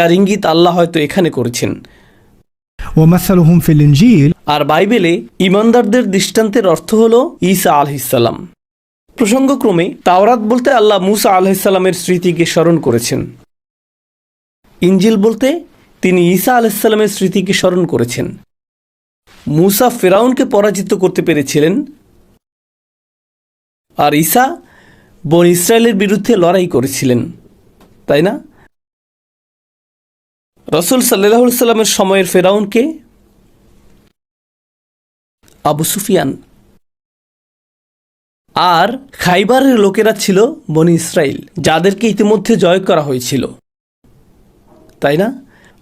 তার ইঙ্গিত আল্লাহ হয়তো এখানে করেছেন। আর বাইবেলে ইমানদারদের দৃষ্টান্তের অর্থ হল ঈসা আলহিসাল্লাম প্রসঙ্গক্রমে তাওরাত বলতে আল্লাহ মুসা আলাহিসাল্লামের স্মৃতিকে স্মরণ করেছেন। ইঞ্জিল বলতে তিনি ঈসা আলাহিসাল্লামের স্মৃতিকে স্মরণ করেছেন। মুসা ফেরাউনকে পরাজিত করতে পেরেছিলেন। আর ঈসা বন ইসরায়েলের বিরুদ্ধে লড়াই করেছিলেন। তাই না? রসুল সাল্লাহ সাল্লামের সময়ের ফেরাউনকে আবু সুফিয়ান আর খাইবারের লোকেরা ছিল বনি ইসরায়েল যাদেরকে ইতিমধ্যে জয় করা হয়েছিল। তাই না?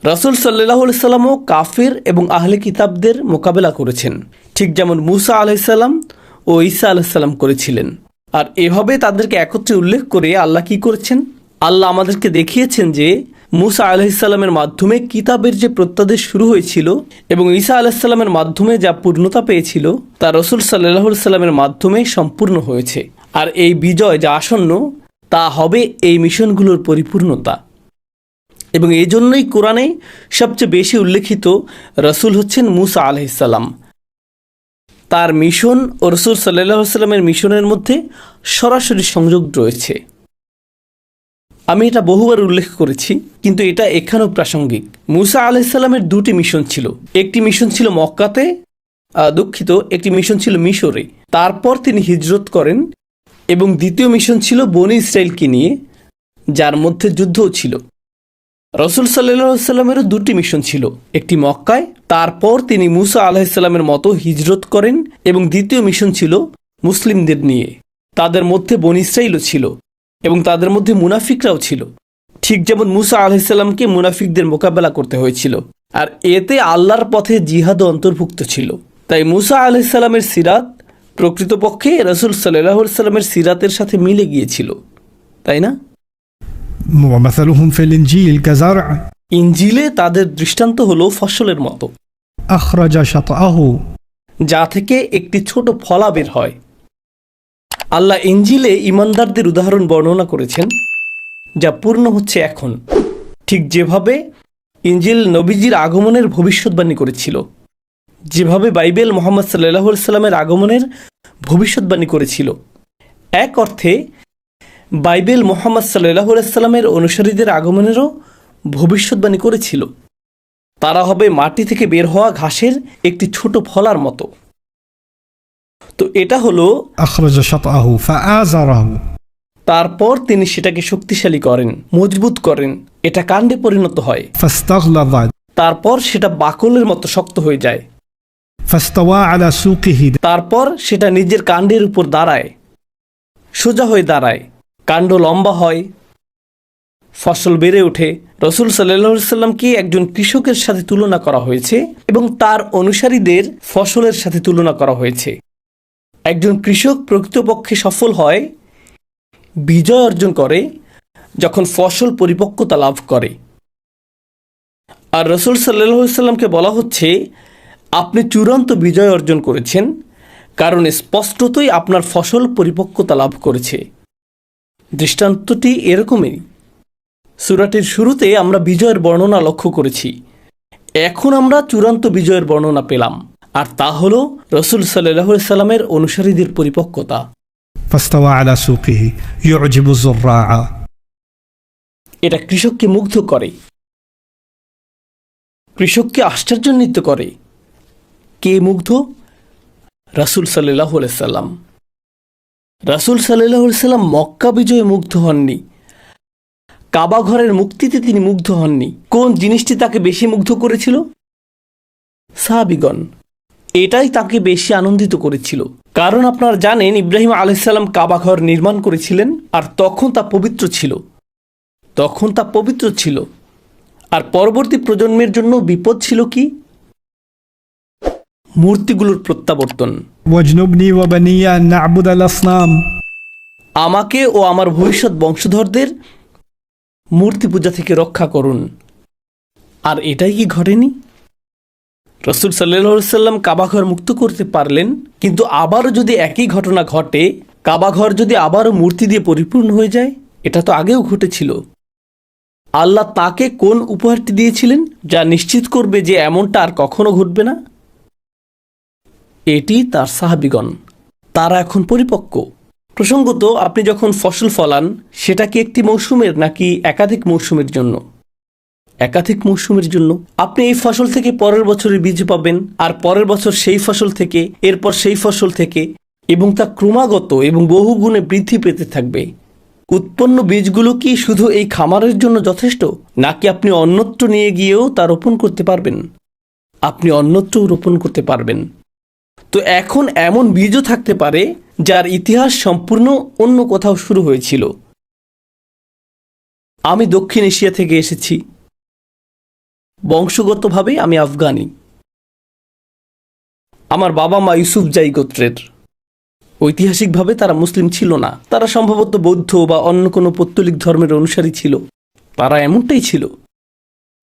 রসুল সাল্লাহ সাল্লামও কাফের এবং আহলে কিতাবদের মোকাবেলা করেছেন। ঠিক যেমন মুসা আলাইসাল্লাম ও ঈসা আলাইসাল্লাম করেছিলেন। আর এভাবে তাদেরকে একত্রে উল্লেখ করে আল্লাহ কি করেছেন? আল্লাহ আমাদেরকে দেখিয়েছেন যে মুসা আলাহিসাল্লামের মাধ্যমে কিতাবের যে প্রত্যাদেশ শুরু হয়েছিল এবং ঈসা আলাহিসাল্লামের মাধ্যমে যা পূর্ণতা পেয়েছিল, তা রসুল সাল্লাহ সাল্লামের মাধ্যমে সম্পূর্ণ হয়েছে। আর এই বিজয় যা আসন্ন, তা হবে এই মিশনগুলোর পরিপূর্ণতা। এবং এই জন্যই কোরআনে সবচেয়ে বেশি উল্লেখিত রসুল হচ্ছেন মুসা আলহিসাল্লাম তার মিশন ও রসুল সাল্লাহ সাল্লামের মিশনের মধ্যে সরাসরি সংযোগ রয়েছে। আমি এটা বহুবার উল্লেখ করেছি, কিন্তু এটা এখানেও প্রাসঙ্গিক। মুসা আলাইসাল্লামের দুটি মিশন ছিল। একটি মিশন ছিল মক্কাতে দুঃখিত, একটি মিশন ছিল মিশরে। তারপর তিনি হিজরত করেন এবং দ্বিতীয় মিশন ছিল বনি ইসরায়েলকে নিয়ে, যার মধ্যে যুদ্ধও ছিল। রসুল সাল্লাহ দুটি মিশন ছিল। একটি মক্কায়, তারপর তিনি মুসা আলাহিসাল্লামের মতো হিজরত করেন এবং দ্বিতীয় মিশন ছিল মুসলিমদের নিয়ে। তাদের মধ্যে বন ইসরাইলও ছিল। এবং তাদের মধ্যে মুনাফিকরাও ছিল। ঠিক যেমন মুসা আলহিসাল্লামকে মুনাফিকদের মোকাবেলা করতে হয়েছিল আর এতে আল্লাহর পথে জিহাদ অন্তর্ভুক্ত ছিল। তাই মুসা আলহিসাল্লামের সিরাত প্রকৃতপক্ষে রসুল সাল্লাহ সাল্লামের সিরাতের সাথে মিলে গিয়েছিল তাই না? ইঞ্জিলে তাদের দৃষ্টান্ত হল ফসলের মতো। যা থেকে একটি ছোট ফলা বের হয়। আল্লাহ ইঞ্জিলে ইমানদারদের উদাহরণ বর্ণনা করেছেন, যা পূর্ণ হচ্ছে এখন। ঠিক যেভাবে ইঞ্জিল নবীজির আগমনের ভবিষ্যৎবাণী করেছিল, যেভাবে বাইবেল মোহাম্মদ সাল্লাহ সাল্লামের আগমনের ভবিষ্যৎবাণী করেছিল। এক অর্থে, বাইবেল মোহাম্মদ সাল্লাহ সাল্লামের অনুসারীদের আগমনেরও ভবিষ্যৎবাণী করেছিল। তারা হবে মাটি থেকে বের হওয়া ঘাসের একটি ছোট ফলার মতো। তো এটা হলো তারপর তিনি সেটাকে শক্তিশালী করেন মজবুত করেন এটা কাণ্ডে পরিণত হয়। তারপর সেটা বাকলের মতো শক্ত হয়ে যায়। তারপর সেটা নিজের কাণ্ডের উপর দাঁড়ায়। সোজা হয়ে দাঁড়ায়। কাণ্ড লম্বা হয়। ফসল বেড়ে ওঠে। রসুল সাল্লাহামকে একজন কৃষকের সাথে তুলনা করা হয়েছে এবং তার অনুসারীদের ফসলের সাথে তুলনা করা হয়েছে। একজন কৃষক প্রকৃতপক্ষে সফল হয়, বিজয় অর্জন করে, যখন ফসল পরিপক্কতা লাভ করে। আর রসুল সাল্লাহ সাল্লামকে বলা হচ্ছে, আপনি চূড়ান্ত বিজয় অর্জন করেছেন, কারণ স্পষ্টতই আপনার ফসল পরিপক্কতা লাভ করেছে। দৃষ্টান্তটি এরকমই। সুরাটির শুরুতে আমরা বিজয়ের বর্ণনা লক্ষ্য করেছি। এখন আমরা চূড়ান্ত বিজয়ের বর্ণনা পেলাম। আর তা হল রসুল সাল্লাহ সাল্লামের অনুসারীদের পরিপক্কতা। এটা কৃষককে মুগ্ধ করে কৃষককে আশ্চর্যান্বিত করে। কে মুগ্ধ? রাসুল সাল্লাহ সাল্লাম। রাসুল সাল্লাহ সাল্লাম মক্কা বিজয়ে মুগ্ধ হননি। কাবা ঘরের মুক্তিতে তিনি মুগ্ধ হননি। কোন জিনিসটি তাকে বেশি মুগ্ধ করেছিল? সাহাবিগণ। এটাই তাকে বেশি আনন্দিত করেছিল। কারণ আপনারা জানেন ইব্রাহিম আলাইসাল্লাম কাবাঘর নির্মাণ করেছিলেন আর তখন তা পবিত্র ছিল। তখন তা পবিত্র ছিল। আর পরবর্তী প্রজন্মের জন্য বিপদ ছিল কি? মূর্তিগুলোর প্রত্যাবর্তন। আমাকে ও আমার ভবিষ্যৎ বংশধরদের মূর্তি পূজা থেকে রক্ষা করুন। আর এটাই কি ঘটেনি? রসুল সাল্লাহ সাল্লাম কাবাঘর মুক্ত করতে পারলেন, কিন্তু আবারও যদি একই ঘটনা ঘটে কাবাঘর যদি আবারও মূর্তি দিয়ে পরিপূর্ণ হয়ে যায়, এটা তো আগেও ঘটেছিল। আল্লাহ তাকে কোন উপহারটি দিয়েছিলেন যা নিশ্চিত করবে যে এমনটা আর কখনো ঘটবে না? এটি তার সাহাবিগণ। তারা এখন পরিপক্ক। প্রসঙ্গত, আপনি যখন ফসল ফলান, সেটা কি একটি মৌসুমের নাকি একাধিক মৌসুমের জন্য? একাধিক মৌসুমের জন্য। আপনি এই ফসল থেকে পরের বছরের বীজ পাবেন, আর পরের বছর সেই ফসল থেকে, এরপর সেই ফসল থেকে, এবং তা ক্রমাগত এবং বহু গুণে বৃদ্ধি পেতে থাকবে। উৎপন্ন বীজগুলো কি শুধু এই খামারের জন্য যথেষ্ট, নাকি আপনি অন্যত্র নিয়ে গিয়েও তা রোপণ করতে পারবেন? আপনি অন্যত্রও রোপণ করতে পারবেন। তো এখন এমন বীজও থাকতে পারে, যার ইতিহাস সম্পূর্ণ অন্য কোথাও শুরু হয়েছিল। আমি দক্ষিণ এশিয়া থেকে এসেছি। বংশগতভাবে আমি আফগানি। আমার বাবা মা ইউসুফ জাই গোত্রের। ঐতিহাসিকভাবে তারা মুসলিম ছিল না। তারা সম্ভবত বৌদ্ধ বা অন্য কোনো পত্তলিক ধর্মের অনুসারী ছিল। তারা এমনটাই ছিল।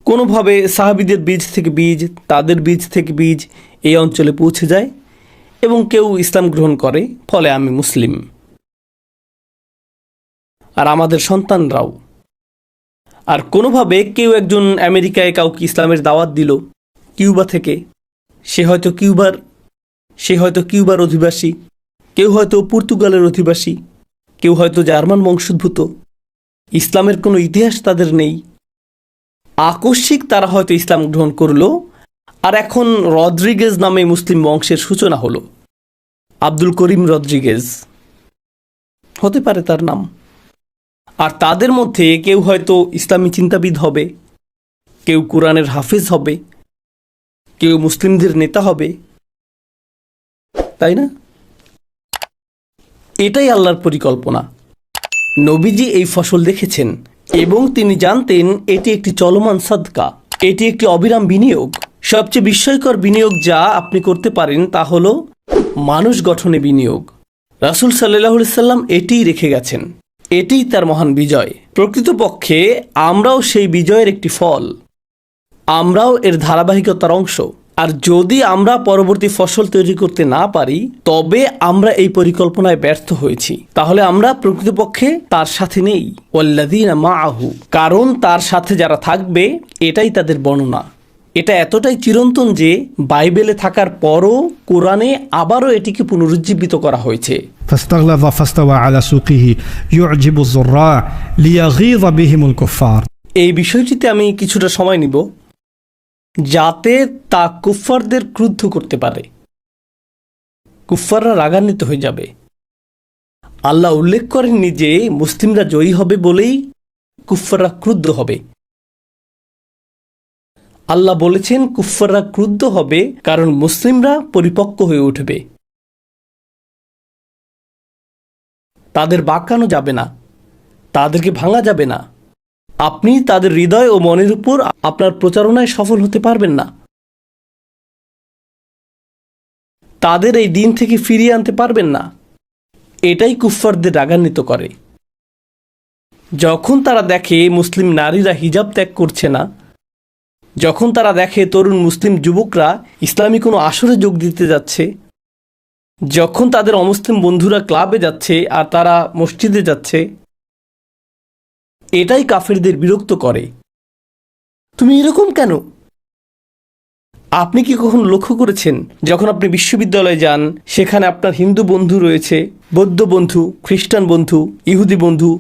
কোনোভাবে সাহাবিদের বীজ থেকে বীজ, তাদের বীজ থেকে বীজ এই অঞ্চলে পৌঁছে যায় এবং কেউ ইসলাম গ্রহণ করে, ফলে আমি মুসলিম। আর আমাদের সন্তানরাও আর কোনোভাবে কেউ একজন আমেরিকায় কাউকে ইসলামের দাওয়াত দিল কিউবা থেকে। সে হয়তো কিউবার, সে হয়তো কিউবার অধিবাসী, কেউ হয়তো পর্তুগালের অধিবাসী, কেউ হয়তো জার্মান বংশোদ্ভূত। ইসলামের কোনো ইতিহাস তাদের নেই। আকস্মিক তারা হয়তো ইসলাম গ্রহণ করল আর এখন রদ্রিগেজ নামে মুসলিম বংশের সূচনা হলো। আব্দুল করিম রদ্রিগেজ। হতে পারে তার নাম। আর তাদের মধ্যে কেউ হয়তো ইসলামী চিন্তাবিদ হবে, কেউ কোরআনের হাফেজ হবে, কেউ মুসলিমদের নেতা হবে। তাই না? এটাই আল্লাহর পরিকল্পনা। নবীজি এই ফসল দেখেছেন এবং তিনি জানতেন এটি একটি চলমান সাদকা, এটি একটি অবিরাম বিনিয়োগ। সবচেয়ে বিস্ময়কর বিনিয়োগ যা আপনি করতে পারেন তা হল মানুষ গঠনে বিনিয়োগ। রাসুল সাল্লাহ সাল্লাম এটিই রেখে গেছেন। এটিই তার মহান বিজয়। প্রকৃতপক্ষে আমরাও সেই বিজয়ের একটি ফল। আমরাও এর ধারাবাহিকতার অংশ। আর যদি আমরা পরবর্তী ফসল তৈরি করতে না পারি, তবে আমরা এই পরিকল্পনায় ব্যর্থ হয়েছি। তাহলে আমরা প্রকৃতপক্ষে তার সাথে নেই। ওল্লাদিন মা আহু কারণ তার সাথে যারা থাকবে, এটাই তাদের বর্ণনা। এটা এতটাই চিরন্তন যে বাইবেলে থাকার পরও কোরআনে আবারও এটিকে পুনরুজ্জীবিত করা হয়েছে فاستغلظ فاستوى على سوقه يعجب الزراع ليغيظ بهم الكفار এই বিষয়টিতে আমি কিছুটা সময় নিব যাতে তা কুফফারদের ক্রুদ্ধ করতে পারে কুফফাররা রাগান্বিত হয়ে যাবে আল্লাহ উল্লেখ করেননি যে মুসলিমরা জয়ী হবে বলেই কুফফাররা ক্রুদ্ধ হবে আল্লাহ বলেছেন, কুফফাররা ক্রুদ্ধ হবে, কারণ মুসলিমরা পরিপক্ক হয়ে উঠবে। তাদের বাঁকানো যাবে না। তাদেরকে ভাঙা যাবে না। আপনি তাদের হৃদয় ও মনের উপর আপনার প্রচারণায় সফল হতে পারবেন না। তাদের এই দিন থেকে ফিরিয়ে আনতে পারবেন না। এটাই কুফফারদের রাগান্বিত করে। যখন তারা দেখে মুসলিম নারীরা হিজাব ত্যাগ করছে না যখন তারা দেখে তরুণ মুসলিম যুবকরা ইসলামী কোনো আসরে যোগ দিতে যাচ্ছে, যখন তাদের অমুসলিম বন্ধুরা ক্লাবে যাচ্ছে আর তারা মসজিদে যাচ্ছে, এটাই কাফেরদের বিরক্ত করে। তুমি এরকম কেন? আপনি কি কখন লক্ষ্য করেছেন, যখন আপনি বিশ্ববিদ্যালয়ে যান, সেখানে আপনার হিন্দু বন্ধু রয়েছে, বৌদ্ধ বন্ধু, খ্রিস্টান বন্ধু, ইহুদি বন্ধু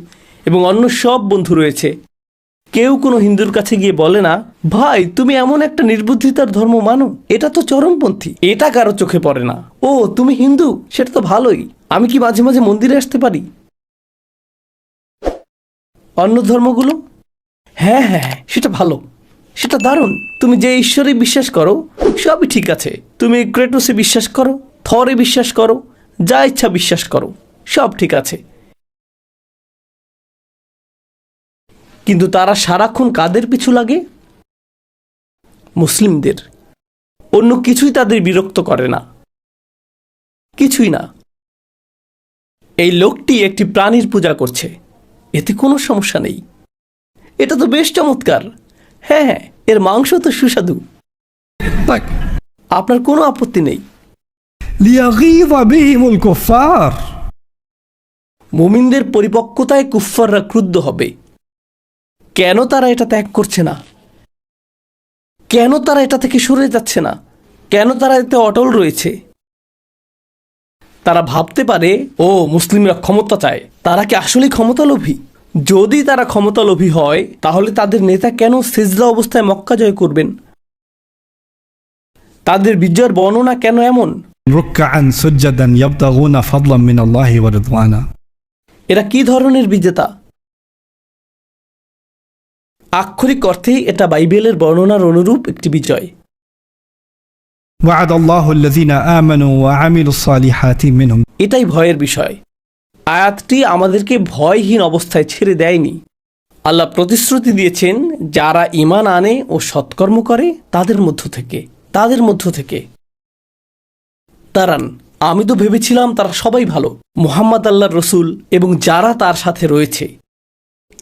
এবং অন্য সব বন্ধু রয়েছে? কেউ কোনো হিন্দুর কাছে গিয়ে বলে না ভাই তুমি এমন একটা নির্বুদ্ধিতার ধর্ম মানো এটা তো চরমপন্থী এটা কারও চোখে পড়ে না। ও তুমি হিন্দু সেটা তো ভালোই আমি কি মাঝে মাঝে মন্দিরে আসতে পারি? অন্য ধর্মগুলো? হ্যাঁ হ্যাঁ হ্যাঁ, সেটা ভালো সেটা দারুণ তুমি যে ঈশ্বরে বিশ্বাস করো সবই ঠিক আছে তুমি ক্রেটোসে বিশ্বাস করো থরে বিশ্বাস করো যা ইচ্ছা বিশ্বাস করো সব ঠিক আছে। কিন্তু তারা সারাক্ষণ কাদের পিছু লাগে? মুসলিমদের। অন্য কিছুই তাদের বিরক্ত করে না। কিছুই না। এই লোকটি একটি প্রাণীর পূজা করছে। এতে কোনো সমস্যা নেই। এটা তো বেশ চমৎকার। হ্যাঁ হ্যাঁ এর মাংস তো সুস্বাদু। আপনার কোনো আপত্তি নেই। মুমিনদের পরিপক্কতায় কুফ্ফাররা ক্রুদ্ধ হবে। কেন তারা এটা ত্যাগ করছে না? কেন তারা এটা থেকে সরে যাচ্ছে না? কেন তারা এতে অটল রয়েছে? তারা ভাবতে পারে ও মুসলিমরা ক্ষমতা চায়। তারা কি আসলে ক্ষমতালোভী? যদি তারা ক্ষমতালোভী হয় তাহলে তাদের নেতা কেন সেজদা অবস্থায় মক্কা জয় করবেন? তাদের বিজয়ের বর্ণনা কেন এমন? এরা কি ধরনের বিজেতা? আক্ষরিক অর্থেই এটা বাইবেলের বর্ণনার অনুরূপ একটি বিজয়। এটাই ভয়ের বিষয়। আয়াতটি আমাদেরকে ভয়হীন অবস্থায় ছেড়ে দেয়নি। আল্লাহ প্রতিশ্রুতি দিয়েছেন যারা ইমান আনে ও সৎকর্ম করে তাদের মধ্য থেকে তাদের মধ্য থেকে। তারান আমি তো ভেবেছিলাম তারা সবাই ভালো মোহাম্মদ আল্লাহর রসুল এবং যারা তার সাথে রয়েছে।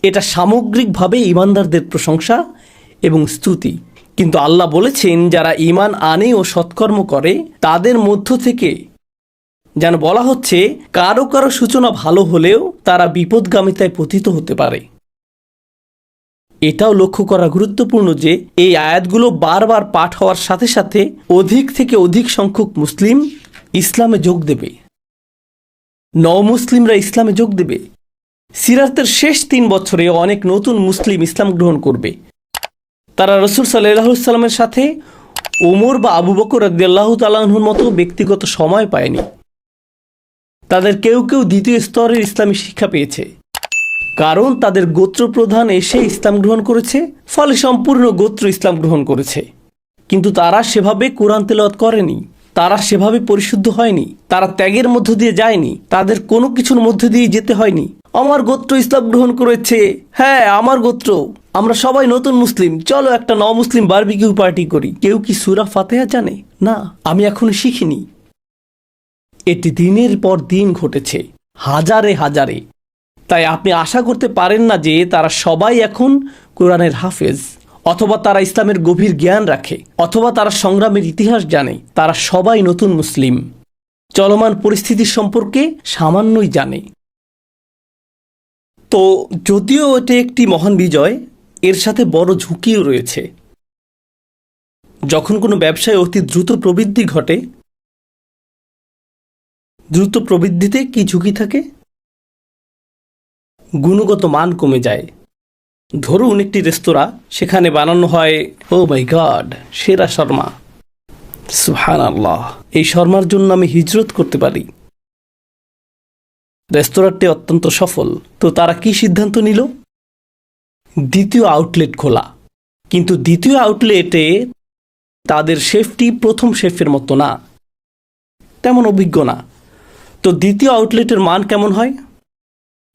এটা সামগ্রিকভাবে ইমানদারদের প্রশংসা এবং স্তুতি। কিন্তু আল্লাহ বলেছেন, যারা ইমান আনে ও সৎকর্ম করে, তাদের মধ্য থেকে যেন বলা হচ্ছে, কারও কারও সূচনা ভালো হলেও তারা বিপদগামিতায় পতিত হতে পারে। এটাও লক্ষ্য করা গুরুত্বপূর্ণ যে, এই আয়াতগুলো বারবার পাঠ হওয়ার সাথে সাথে অধিক থেকে অধিক সংখ্যক মুসলিম ইসলামে যোগ দেবে। ন মুসলিমরা ইসলামে যোগ দেবে। সিরাতের শেষ তিন বছরে অনেক নতুন মুসলিম ইসলাম গ্রহণ করবে। তারা রসুল সাল্লাহ সাথে ওমর বা আবু বকর রদ্দাল্লাহ তালাহুর মতো ব্যক্তিগত সময় পায়নি। তাদের কেউ কেউ দ্বিতীয় স্তরের ইসলামী শিক্ষা পেয়েছে। কারণ তাদের গোত্র প্রধান এসে ইসলাম গ্রহণ করেছে, ফলে সম্পূর্ণ গোত্র ইসলাম গ্রহণ করেছে। কিন্তু তারা সেভাবে কোরআন তেলাওয়াত করেনি, তারা সেভাবে পরিশুদ্ধ হয়নি, তারা ত্যাগের মধ্য দিয়ে যায়নি, তাদের কোনো কিছুর মধ্যে দিয়ে যেতে হয়নি। আমার গোত্র ইসলাম গ্রহণ করেছে। হ্যাঁ আমার গোত্র। আমরা সবাই নতুন মুসলিম। চলো একটা ন মুসলিম বারবিকিউ পার্টি করি। কেউ কি সুরা ফাতেহা জানে? না, আমি এখনও শিখিনি। এটি দিনের পর দিন ঘটেছে। হাজারে হাজারে। তাই আপনি আশা করতে পারেন না যে তারা সবাই এখন কোরআনের হাফেজ। অথবা তারা ইসলামের গভীর জ্ঞান রাখে। অথবা তারা সংগ্রামের ইতিহাস জানে। তারা সবাই নতুন মুসলিম। চলমান পরিস্থিতির সম্পর্কে সামান্যই জানে। তো যদিও এটি একটি মহান বিজয়, এর সাথে বড় ঝুঁকিও রয়েছে। যখন কোনো ব্যবসায় অতি দ্রুত প্রবৃদ্ধি ঘটে, দ্রুত প্রবৃদ্ধিতে কি ঝুঁকি থাকে? গুণগত মান কমে যায়। ধরুন একটি রেস্তোরাঁ, সেখানে বানানো হয়, ও মাই গড, সেরা শর্মা। সুহান আল্লাহ এই শর্মার জন্য আমি হিজরত করতে পারি। রেস্তোরাঁটি অত্যন্ত সফল। তো তারা কি সিদ্ধান্ত নিল? দ্বিতীয় আউটলেট খোলা। কিন্তু দ্বিতীয় আউটলেটে তাদের শেফটি প্রথম শেফের মতো না। তেমন অভিজ্ঞ না। তো দ্বিতীয় আউটলেটের মান কেমন হয়?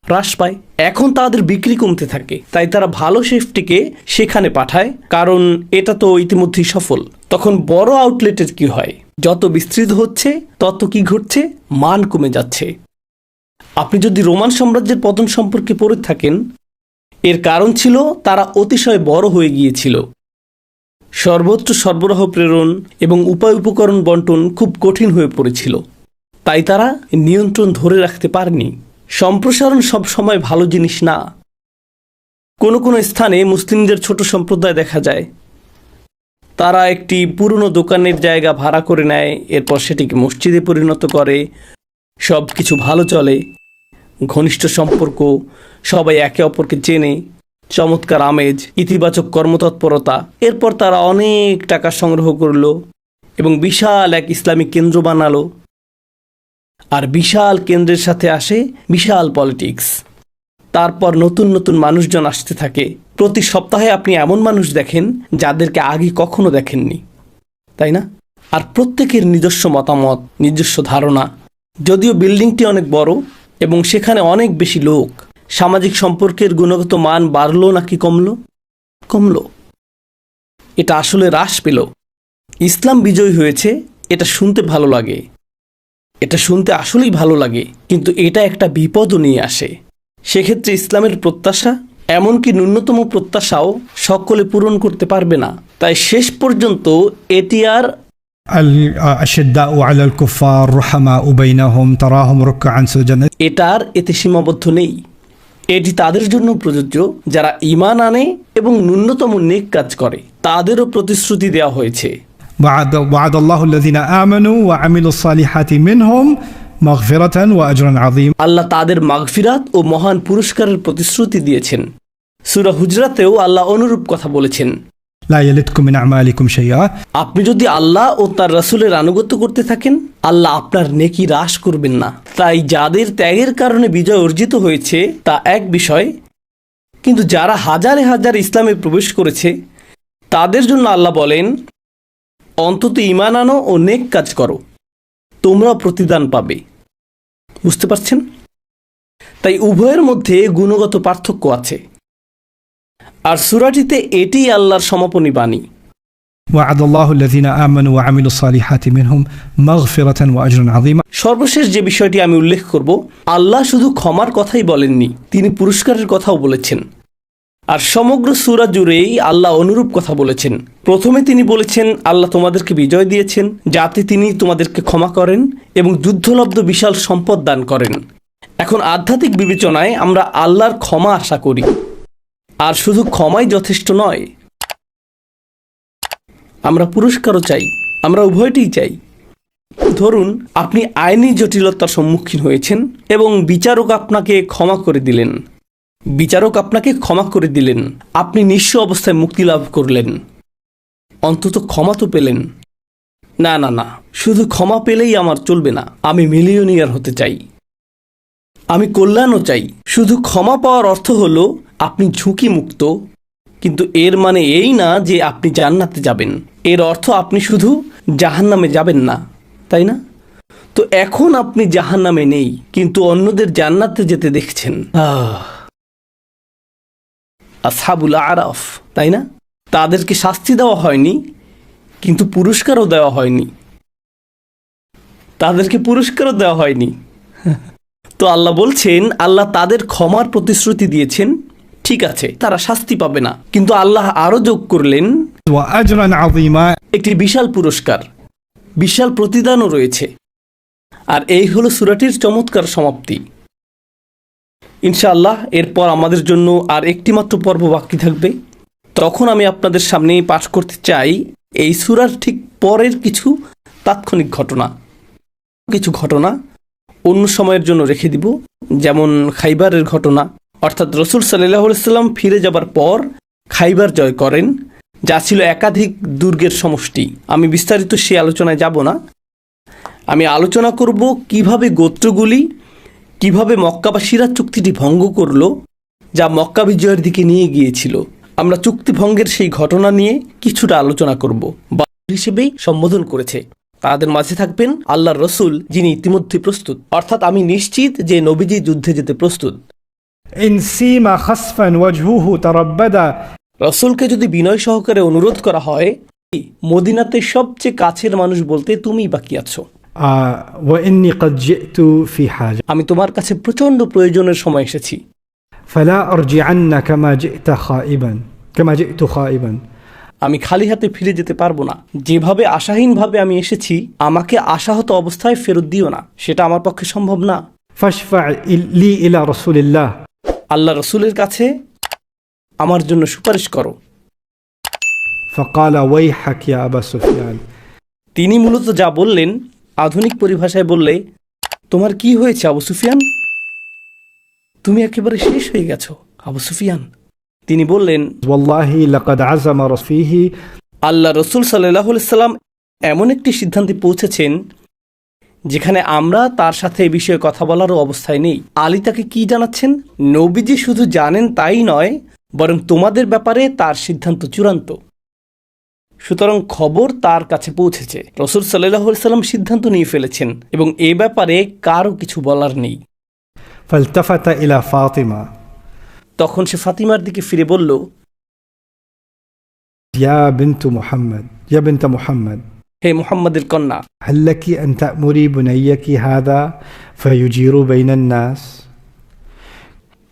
হ্রাস পায়। এখন তাদের বিক্রি কমতে থাকে। তাই তারা ভালো শেফটিকে সেখানে পাঠায়। কারণ এটা তো ইতিমধ্যেই সফল। তখন বড় আউটলেটের কি হয়? যত বিস্তৃত হচ্ছে, তত কি ঘটছে? মান কমে যাচ্ছে। আপনি যদি রোমান সাম্রাজ্যের পতন সম্পর্কে পড়ে থাকেন, এর কারণ ছিল তারা অতিশয় বড় হয়ে গিয়েছিল। সর্বত্র সরবরাহ প্রেরণ এবং উপায় উপকরণ বন্টন খুব কঠিন হয়ে পড়েছিল। তাই তারা নিয়ন্ত্রণ ধরে রাখতে পারেনি। সম্প্রসারণ সব সময় ভালো জিনিস না। কোনো কোনো স্থানে মুসলিমদের ছোট সম্প্রদায় দেখা যায়। তারা একটি পুরনো দোকানের জায়গা ভাড়া করে নেয়, এরপর সেটিকে মসজিদে পরিণত করে সব কিছু ভালো চলে। ঘনিষ্ঠ সম্পর্ক, সবাই একে অপরকে চেনে, চমৎকার আমেজ, ইতিবাচক কর্মতৎপরতা। এরপর তারা অনেক টাকা সংগ্রহ করল এবং বিশাল এক ইসলামিক কেন্দ্র বানালো। আর বিশাল কেন্দ্রের সাথে আসে বিশাল পলিটিক্স। তারপর নতুন নতুন মানুষজন আসতে থাকে। প্রতি সপ্তাহে আপনি এমন মানুষ দেখেন যাদেরকে আগে কখনো দেখেননি। তাই না? আর প্রত্যেকের নিজস্ব মতামত, নিজস্ব ধারণা। যদিও বিল্ডিংটি অনেক বড় এবং সেখানে অনেক বেশি লোক। সামাজিক সম্পর্কের গুণগত মান বাড়লো নাকি কমলো? কমলো। এটা আসলে হ্রাস পেল। ইসলাম বিজয় হয়েছে, এটা শুনতে ভালো লাগে। এটা শুনতে আসলেই ভালো লাগে, কিন্তু এটা একটা বিপদও নিয়ে আসে। সেক্ষেত্রে ইসলামের প্রত্যাশা, এমনকি ন্যূনতম প্রত্যাশাও সকলে পূরণ করতে পারবে না। তাই শেষ পর্যন্ত এটি আর এটার এতে সীমাবদ্ধ নেই। এটি তাদের জন্য প্রযোজ্য যারা ইমান আনে এবং ন্যূনতম নেক কাজ করে। তাদেরও প্রতিশ্রুতি দেওয়া হয়েছে। আল্লাহ তাদের মাগফিরাত ও মহান পুরস্কারের প্রতিশ্রুতি দিয়েছেন। সুরা হুজরাতেও আল্লাহ অনুরূপ কথা বলেছেন। আপনি যদি আল্লাহ ও তার রাসুলের আনুগত্য করতে থাকেন, আল্লাহ আপনার নেকি হ্রাস করবেন না। তাই যাদের ত্যাগের কারণে বিজয় অর্জিত হয়েছে, তা এক বিষয়, কিন্তু যারা হাজারে হাজার ইসলামে প্রবেশ করেছে, তাদের জন্য আল্লাহ বলেন, অন্তত ইমান আনো ও নেক কাজ করো। তোমরা প্রতিদান পাবে। বুঝতে পারছেন? তাই উভয়ের মধ্যে গুণগত পার্থক্য আছে। আর সুরাটিতে এটি আল্লাহর সমাপনী বাণী। সর্বশেষ যে বিষয়টি আমি উল্লেখ করব আল্লাহ শুধু ক্ষমার কথাই বলেননি তিনি পুরস্কারের কথাও বলেছেন। আর সমগ্র সুরা জুড়েই আল্লাহ অনুরূপ কথা বলেছেন। প্রথমে তিনি বলেছেন আল্লাহ তোমাদেরকে বিজয় দিয়েছেন যাতে তিনি তোমাদেরকে ক্ষমা করেন এবং যুদ্ধলব্ধ বিশাল সম্পদ দান করেন। এখন আধ্যাত্মিক বিবেচনায় আমরা আল্লাহর ক্ষমা আশা করি। আর শুধু ক্ষমাই যথেষ্ট নয়। আমরা পুরস্কারও চাই, আমরা উভয়টিই চাই। ধরুন, আপনি আইনি জটিলতার সম্মুখীন হয়েছেন এবং বিচারক আপনাকে ক্ষমা করে দিলেন। বিচারক আপনাকে ক্ষমা করে দিলেন। আপনি নিঃস্ব অবস্থায় মুক্তি লাভ করলেন। অন্তত ক্ষমা তো পেলেন। না না না, শুধু ক্ষমা পেলেই আমার চলবে না। আমি মিলিয়নিয়ার হতে চাই। আমি কল্যাণও চাই। শুধু ক্ষমা পাওয়ার অর্থ হলো আপনি ঝুঁকি মুক্ত কিন্তু এর মানে এই না যে আপনি জান্নাতে যাবেন। এর অর্থ আপনি শুধু জাহান্নামে যাবেন না তাই না? তো এখন আপনি জাহান্নামে নেই কিন্তু অন্যদের জান্নাতে যেতে দেখছেন। আহ, আসহাবুল আরাফ তাই না? তাদেরকে শাস্তি দেওয়া হয়নি কিন্তু পুরস্কারও দেওয়া হয়নি। তাদেরকে পুরস্কারও দেওয়া হয়নি। তো আল্লাহ বলছেন আল্লাহ তাদের ক্ষমার প্রতিশ্রুতি দিয়েছেন ঠিক আছে তারা শাস্তি পাবে না। কিন্তু আল্লাহ আরও যোগ করলেন একটি বিশাল পুরস্কার বিশাল প্রতিদানও রয়েছে। আর এই হলো সুরাটির চমৎকার সমাপ্তি। ইনশাআল্লাহ এরপর আমাদের জন্য আর একটি মাত্র পর্ব বাকি থাকবে। তখন আমি আপনাদের সামনে পাঠ করতে চাই এই সুরার ঠিক পরের কিছু তাৎক্ষণিক ঘটনা। কিছু ঘটনা অন্য সময়ের জন্য রেখে দিব যেমন খাইবারের ঘটনা অর্থাৎ রসুল সাল্লাহ সাল্লাম ফিরে যাবার পর খাইবার জয় করেন, যা ছিল একাধিক দুর্গের সমষ্টি। আমি বিস্তারিত সে আলোচনায় যাব না। আমি আলোচনা করব কীভাবে গোত্রগুলি, কীভাবে মক্কাবাসীরা চুক্তিটি ভঙ্গ করল, যা মক্কা বিজয়ের দিকে নিয়ে গিয়েছিল। আমরা চুক্তি ভঙ্গের সেই ঘটনা নিয়ে কিছুটা আলোচনা করব। বা হিসেবেই সম্বোধন করেছে। তাদের মাঝে থাকবেন আল্লাহর রসুল, যিনি ইতিমধ্যে প্রস্তুত। অর্থাৎ আমি নিশ্চিত যে নবীজি যুদ্ধে যেতে প্রস্তুত। রসুলকে যদি বিনয় সহকারে অনুরোধ করা হয় মদিনাতে সবচেয়ে কাছের মানুষ বলতে তুমি বাকি আছো। আমি তোমার কাছে প্রচণ্ড প্রয়োজনের সময় এসেছি। আমি খালি হাতে ফিরে যেতে পারব না। যেভাবে আশাহীনভাবে আমি এসেছি আমাকে আশাহত অবস্থায় ফেরত দিও না। সেটা আমার পক্ষে সম্ভব না। ইলা আল্লাহ রসুলের কাছে আমার জন্য সুপারিশ করো। হাকিয়া তিনি মূলত যা বললেন আধুনিক পরিভাষায় বললে তোমার কি হয়েছে আবু সুফিয়ান? তুমি একেবারে শেষ হয়ে গেছো আবু সুফিয়ান। তিনি বললেন আল্লাহ রসুল সাল্লাহ সাল্লাম এমন একটি সিদ্ধান্তে পৌঁছেছেন যেখানে আমরা তার সাথে এ বিষয়ে কথা বলারও অবস্থায় নেই। আলী তাকে কি জানাচ্ছেন? নবীজি শুধু জানেন তাই নয় বরং তোমাদের ব্যাপারে তার সিদ্ধান্ত চূড়ান্ত। সুতরাং খবর তার কাছে পৌঁছেছে। রসুল সাল্লাহ সাল্লাম সিদ্ধান্ত নিয়ে ফেলেছেন এবং এ ব্যাপারে কারও কিছু বলার নেই। ইলা ফাতিমা। তখন সে ফাতিমার দিকে ফিরে বলল ইয়া বিন্তু মোহাম্মদ ইয়া মোহাম্মদ। হে মুহাম্মদের কন্যা। হাল্লাকি আন্তা মুরি বুনাইয়াকি হাদা ফায়ুজিরু বাইনান নাস।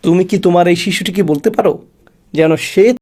তুমি কি তোমার এই শিশুটিকে বলতে পারো? যেন সে